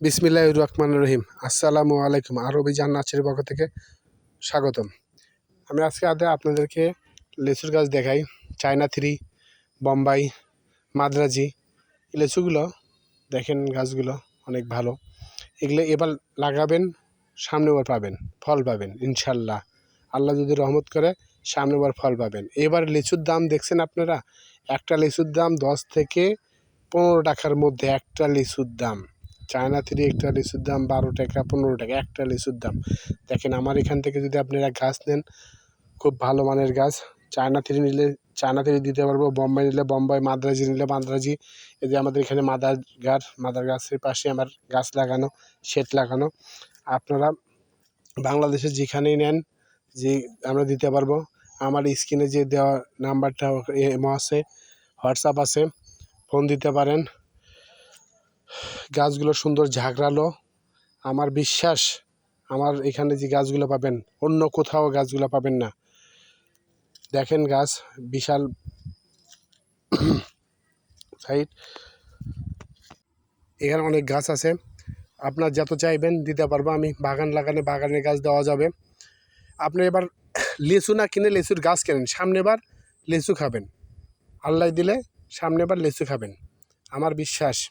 বিসমিল্লাহ রহমান রহিম। আসসালামু আলাইকুম। আরবি জান নাচের পক্ষ থেকে স্বাগতম। আমি আজকে আদে আপনাদেরকে লেচুর গাছ দেখাই। চায়না থ্রি, বোম্বাই, মাদ্রাজি লেচুগুলো, দেখেন গাছগুলো অনেক ভালো। এগুলো এবার লাগাবেন, সামনে বার পাবেন, ফল পাবেন, ইনশাল্লাহ। আল্লাহ যদি রহমত করে, সামনে বার ফল পাবেন। এবার লিচুর দাম দেখছেন আপনারা? একটা লিচুর দাম দশ থেকে পনেরো টাকার মধ্যে একটা লিচুর দাম। চায়না থ্রি একটা লিচুর দাম বারো টাকা, পনেরো টাকা, একটা লিচুর দাম। দেখেন, আমার এখান থেকে যদি আপনারা গাছ নেন, খুব ভালো মানের গাছ। চায়না থ্রি নিলে, চায়না থ্রি দিতে পারব, বোম্বাই নিলে বোম্বাই, মাদ্রাজি নিলে মাদ্রাজি। এই যে আমাদের এখানে মাদার গাছ মাদার গাছের পাশে আমার গাছ লাগানো, শেড লাগানো। আপনারা বাংলাদেশে যেখানেই নেন, যে আমরা দিতে পারব, আমার স্ক্রিনে যে দেওয়া নাম্বারটা এমো আছে, হোয়াটসঅ্যাপ আছে, ফোন দিতে পারেন। গাছগুলো সুন্দর ঝাঁকড়ালো। আমার বিশ্বাস, আমার এখানে যে গাছগুলো পাবেন, অন্য কোথাও গাছগুলো পাবেন না। দেখেন গাছ, বিশাল সাইড এখানে অনেক গাছ আছে। আপনার যত চাইবেন দিতে পারব আমি। বাগান লাগানে বাগানের গাছ দেওয়া যাবে। আপনি এবার লিচু না কিনে লিচুর গাছ কেনেন? সামনে বার লিচু খাবেন। আল্লাহ দিলে সামনে বার লিচু খাবেন। আমার বিশ্বাস।